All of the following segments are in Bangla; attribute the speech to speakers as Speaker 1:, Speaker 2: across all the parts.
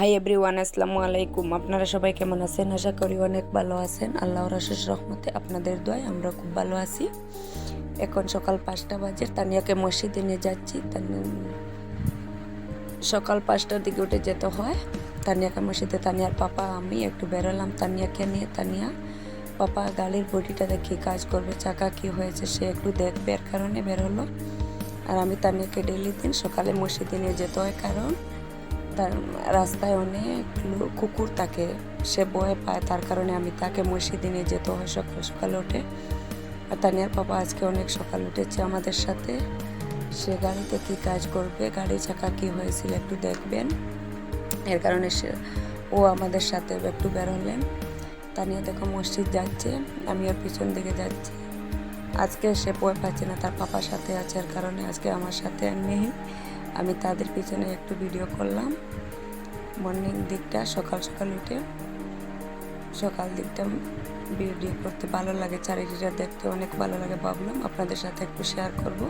Speaker 1: হাই এভরিওয়ান আসসালামু আলাইকুম। আপনারা সবাই কেমন আছেন? আশা করি অনেক ভালো আছেন। আল্লাহর আশিস রহমতে আপনাদের দোয়ায় আমরা খুব ভালো আছি। এখন সকাল পাঁচটা বাজে। তানিয়াকে মসজিদে নিয়ে যাচ্ছি। সকাল পাঁচটার দিকে উঠে যেতে হয়। তানিয়াকে মসজিদে তানিয়ার পাপা, আমি একটু বেরোলাম তানিয়াকে নিয়ে। তানিয়া, পাপা গাড়ির বডিটা দেখি, কাজ করবে, চাকা কি হয়েছে, সে একটু দেখবে। এর কারণে বেরোলো। আর আমি তানিয়াকে ডেলি দিন সকালে মসজিদে নিয়ে যেতে হয়। কারণ তার রাস্তায় অনেক কুকুর থাকে সে বয়ে পায়। তার কারণে আমি তাকে মসজিদে নিয়ে যেতে হয়। সকাল সকাল ওঠে। আর তানিয়ার বাবা আজকে অনেক সকাল উঠেছে আমাদের সাথে। সে গাড়িতে কি কাজ করবে, গাড়ি চাকা কি হয়েছিল একটু দেখবেন। এর কারণে সে, ও আমাদের সাথে একটু বেরোলেন তানিয়া দেখো মসজিদ যাচ্ছে, আমি ওর পিছন দিকে যাচ্ছি। আজকে সে বই পাচ্ছে না, তার পাপার সাথে আছে। এর কারণে আজকে আমার সাথে আর নেই। আমি তাদের পিছনে একটু ভিডিও করলাম। মর্নিং দিকটা সকাল সকাল উঠে সকাল দিকটা ভিডিও করতে ভালো লাগে, চারিদিকটা দেখতে অনেক ভালো লাগে ভাবলাম আপনাদের সাথে একটু শেয়ার করব।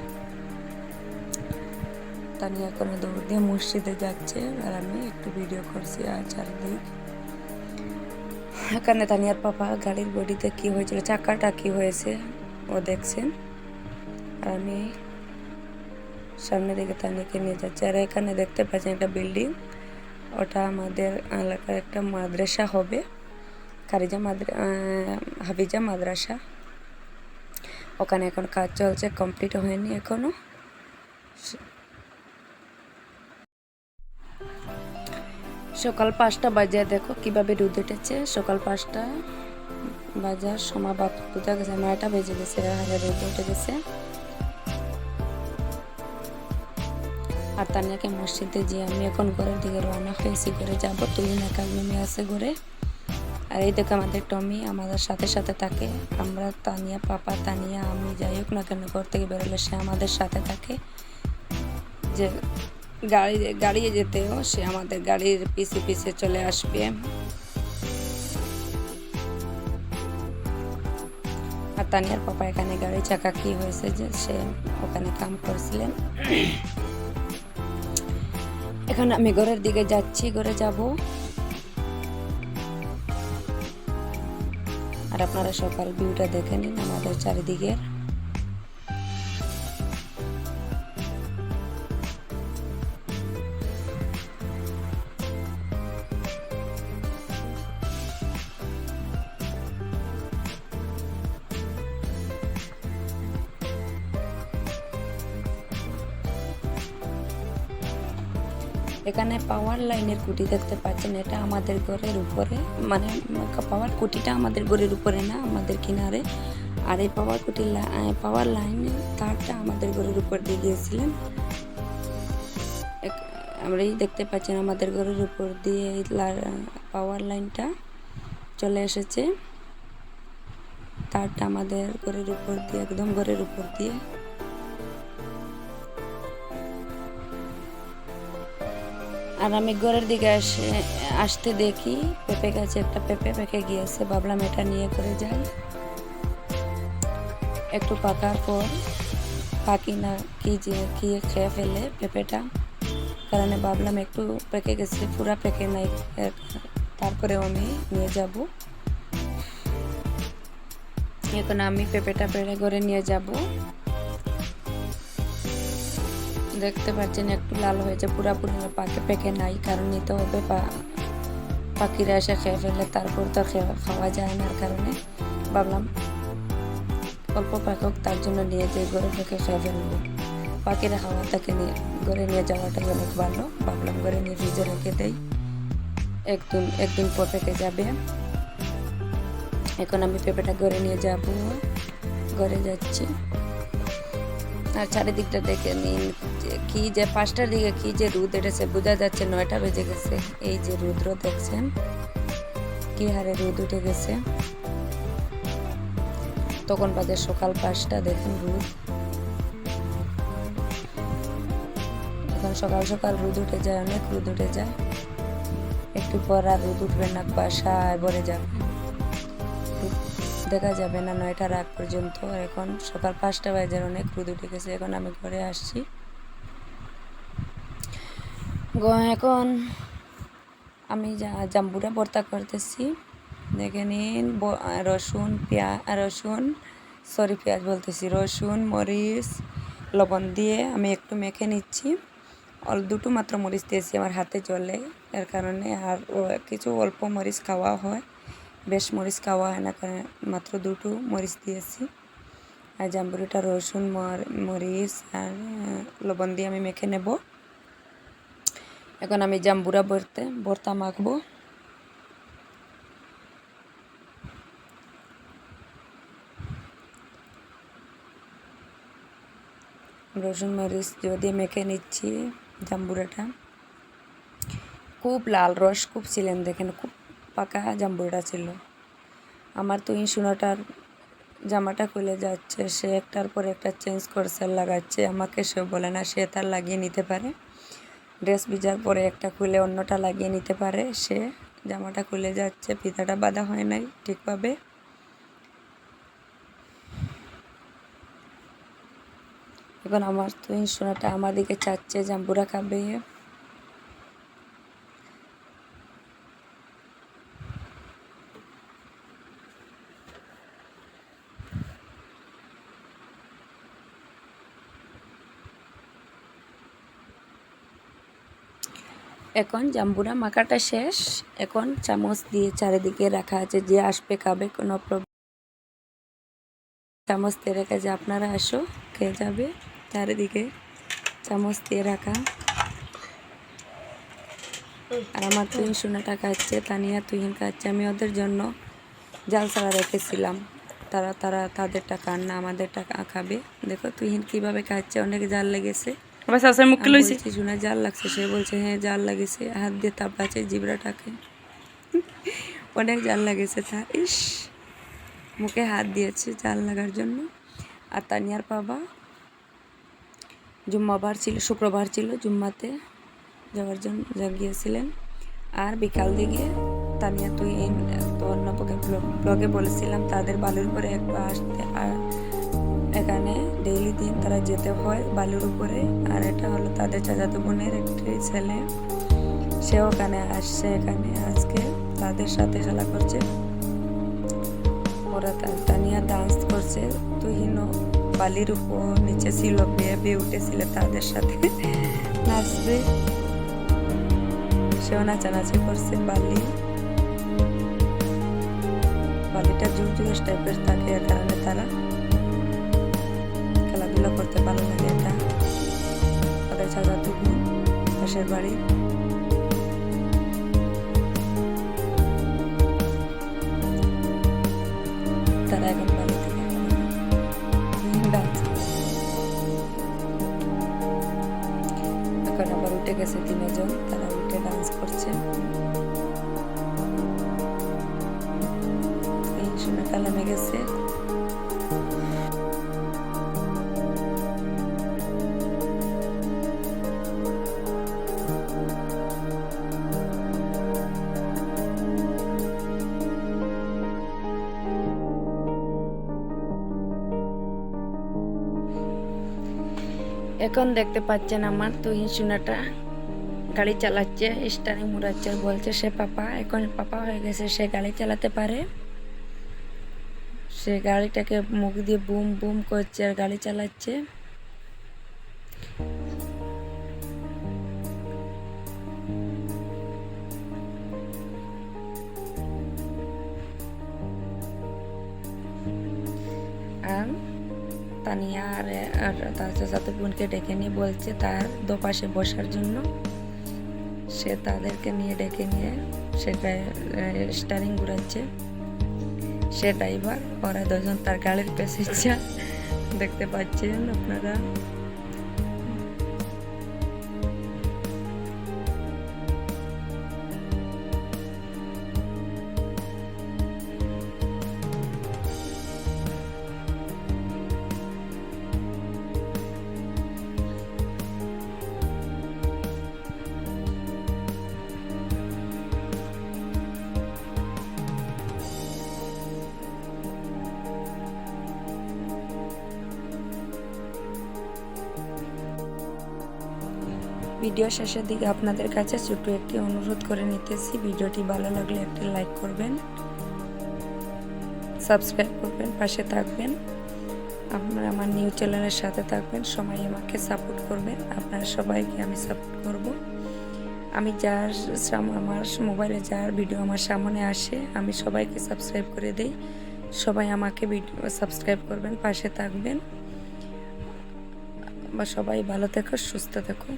Speaker 1: তানিয়া কোনো দৌড় দিয়ে মসজিদে যাচ্ছে আর আমি একটু ভিডিও করছি আর চারিদিক। এখানে তানিয়ার পাপা গাড়ির বডিতে কি হয়েছিল, চাকাটা কি হয়েছে ও দেখছেন। আর আমি সামনে দিকে তানিয়াকে নিয়ে যাচ্ছে। আর এখানে দেখতে পাচ্ছেন একটা বিল্ডিং। ওটা আমাদের এলাকার একটা মাদ্রাসা হবে। খারিজা মাদ্রা হাফিজা মাদ্রাসা। ওখানে এখন কাজ চলছে, কমপ্লিট হয়নি এখনও। সকাল পাঁচটা বাজে, দেখো কীভাবে রোদ উঠেছে। সকাল পাঁচটা বাজার সময় বাপ গেছে? নয়টা বেজে গেছে হাজার রোদ উঠে গেছে। আর তানিয়াকে মসজিদে যে আমি এখন ঘরের দিকে রওনা হয়েছি করে যাব তুই না কালমিমি আছে ঘরে। আর এই দেখো আমাদের টমি, আমাদের সাথে সাথে থাকে। আমরা তানিয়া, পাপা, তানিয়া, আমি যাই হোক না কেন, ঘর থেকে বেরোলে সে আমাদের সাথে থাকে। যে গাড়ি গাড়ি যেতেও সে আমাদের গাড়ির পিছে পিছে চলে আসবে। আর তানিয়ার পাপা এখানে গাড়ি চাকা কি হয়েছে যে সে ওখানে কাম করছিলেন। এখন আমি ঘরের দিকে যাচ্ছি, ঘরে যাব। আর আপনারা সকাল ভিউটা দেখে নিন, আমাদের চারিদিকের এখানে পাওয়ার লাইনের কুটি দেখতে পাচ্ছেন। এটা আমাদের ঘরের উপরে মানে পাওয়ার কুটিটা আমাদের ঘরের উপরে না, আমাদের কিনারে। আর এই পাওয়ার কুটি পাওয়ার লাইন তারটা আমাদের ঘরের উপর দিয়ে গিয়েছিলেন এক- আমরা এই দেখতে পাচ্ছেন আমাদের ঘরের উপর দিয়ে পাওয়ার লাইনটা চলে এসেছে। তারটা আমাদের ঘরের উপর দিয়ে, একদম ঘরের উপর দিয়ে আর আমি ঘরের দিকে আসে, আসতে দেখি পেঁপে গাছে একটা পেঁপে পেকে গিয়েছে। ভাবলাম এটা নিয়ে করে যাই। একটু পাকার পর পাকি না, কি যে, কি খেয়ে ফেলে পেঁপেটা। কারণে ভাবলাম একটু পেকে গেছে, পুরা পেকে নাই। তারপরেও আমি নিয়ে যাব। এখন আমি পেঁপেটা পেড়ে করে নিয়ে যাব। দেখতে পাচ্ছেন, একটু লাল হয়েছে, পুরাপুরি পাকে পেকে নাই, কারণ নিতে হবে পাখিরা এসে খেয়ে ফেলে, তারপর তো খাওয়া যায় না কারণে। ভাবলাম, অল্প পাকক তার জন্য নিয়ে যাই, ঘরে পেকে খেয়ে ফেলব। পাখিরা খাওয়া থেকে নিয়ে, ঘরে নিয়ে যাওয়াটাই অনেক ভালো। ভাবলাম ঘরে নিয়ে ফ্রিজে রেখে দেই। একদিন একদিন পর পেকে যাবে। এখন আমি পেঁপেটা ঘরে নিয়ে যাব। ঘরে যাচ্ছি। আর চারিদিকটা দেখে নিন কি যে পাঁচটার দিকে কি যে রোদ এটেছে বোঝা যাচ্ছে নয়টা বেজে গেছে। এই যে রুদ্র দেখছেন, কি হারে রোদ উঠে গেছে। তখন বাজে সকাল পাঁচটা, দেখুন রোদ। এখন সকাল সকাল রোদ উঠে যায়, অনেক রোদ উঠে যায়। একটু পর আর রোদ উঠবে না, বাসায় ভরে যাবে। দেখা যাবে না নয়টার আগ পর্যন্ত। এখন সকাল পাঁচটা বাজার অনেক, রোদ উঠে গেছে। এখন আমি ঘরে আসছি। এখন আমি জা- জাম্বুরা ভর্তা করতেছি। দেখে নিন রসুন পেঁয়াজ রসুন, সরি, পেঁয়াজ বলতেছি। রসুন, মরিচ, লবণ দিয়ে আমি একটু মেখে নিচ্ছি। অল, দুটো মাত্র মরিচ দিয়েছি, আমার হাতে জলে এর কারণে আর কিছু অল্প মরিচ খাওয়া হয়। বেশ মরিচ খাওয়া হয় না, কারণ মাত্র দুটো মরিচ দিয়েছি। আর জাম্বুরিটা রসুন মরিচ আর লবণ দিয়ে আমি মেখে নেব। এখন আমি জাম্বুরা ভরতে, ভর্তা মাখবো। রসুন, মরিচ দিয়ে মেখে নিচ্ছি জাম্বুরাটা খুব লাল রস, খুব ছিলেন দেখেন, খুব পাকা জাম্বুরাটা ছিল। আমার তো ইনসুনাটার জামাটা খুলে যাচ্ছে, সে একটার পর একটা চেঞ্জ করছে লাগাচ্ছে। আমাকে সে বলে না, সে তার লাগিয়ে নিতে পারে। ড্রেস ভিজার পরে একটা খুলে অন্যটা লাগিয়ে নিতে পারে। সে জামাটা খুলে যাচ্ছে, ফিতাটা বাঁধা হয় নাই ঠিকভাবে। এখন আমার তো সোনাটা আমার দিকে চাচ্ছে, জাম্বুরা খাবে। এখন জাম্বুরা মাখাটা শেষ। এখন চামচ দিয়ে চারিদিকে রাখা আছে, যে আসবে, খাবে, কোনো প্রবলেম চামচ দিয়ে রেখে যে আপনারা আসো, খেয়ে যাবে। চারিদিকে চামচ দিয়ে রাখা। আর আমার তুহিন সোনাটা খাচ্ছে, তানিয়া তুহিন খাচ্ছে। আমি ওদের জন্য জাল ছাড়া রেখেছিলাম। তারা তারা তাদের টাকা না আমাদের টাকা খাবে। দেখো তুহিন কীভাবে খাচ্ছে, অনেক জাল লেগেছে।
Speaker 2: আবার শাশুড়ি মুখ
Speaker 1: আমি
Speaker 2: লইছি
Speaker 1: "জুনা জাল লাগছে। সে বলছে হ্যাঁ জাল লাগেছে। হাত দিয়ে তাপাচ্ছে জিবরাটাকে। অনেক জাল লাগেছে তা ইস মুখে হাত দিয়েছে জাল লাগার জন্য। আর তানিয়ার বাবা জুম্মাবার ছিল শুক্রবার ছিল জুম্মাতে যাওয়ার জন্য গিয়েছিলেন আর বিকাল দিকে তানিয়া তুই এই তো অন্য ব্লগে বলেছিলাম তাদের বালুর উপরে একটু আসতে আর এখানে ডেইলি দিন তারা যেতে হয় বালুর উপরে। আর এটা হলো তাদের চাচাতো বোনের একটি ছেলে। সে ওখানে আসছে এখানে। আজকে তাদের সাথে খেলা করছে। ওরা তানিয়া ডান্স করছে। তুহিনও বালির উপর নিচে ছিল, বেয়ে উঠেছিল তাদের সাথে। নাচবে। সেও নাচানাচি করছে বালি। বালিটা জুগেস টাইপের থাকে এর কারণে তারা। চাচাতো বোন পাশের বাড়ি। তারা এখন এখন আবার উঠে গেছে তিনজন, তারা উঠে ডান্স করছে। এই শুনে কালামে গেছে এখন দেখতে পাচ্ছেন আমার তুহিন সোনাটা গাড়ি চালাচ্ছে, স্টারিং মুড়াচ্ছে, বলছে সে পাপা, এখন পাপা হয়ে গেছে, সে গাড়ি চালাতে পারে। সে গাড়িটাকে মুখ দিয়ে বুম বুম করছে আর গাড়ি চালাচ্ছে। তানিয়া আর তার চাচাতো বোনকে ডেকে নিয়ে বলছে তার দোপাশে বসার জন্য। সে তাদেরকে নিয়ে ডেকে নিয়ে সে স্টারিং ঘুরাচ্ছে। সে ড্রাইভার, ওরা দুজন তার গাড়ির পেছে দেখতে পাচ্ছেন আপনারা? ভিডিও শেষের দিকে আপনাদের কাছে ছোট্ট একটি অনুরোধ করে নিতেছি, ভিডিওটি ভালো লাগলে একটি লাইক করবেন, সাবস্ক্রাইব করবেন, পাশে থাকবেন। আপনারা আমার নিউ চ্যানেলের সাথে থাকবেন, সবাই আমাকে সাপোর্ট করবেন, আপনারা সবাইকে আমি সাপোর্ট করব। আমি যার আমার মোবাইলে যার ভিডিও আমার সামনে আসে, আমি সবাইকে সাবস্ক্রাইব করে দেই। সবাই আমাকে ভিডিও সাবস্ক্রাইব করবেন, পাশে থাকবেন। বা সবাই ভালো থেকো, সুস্থ থেকো।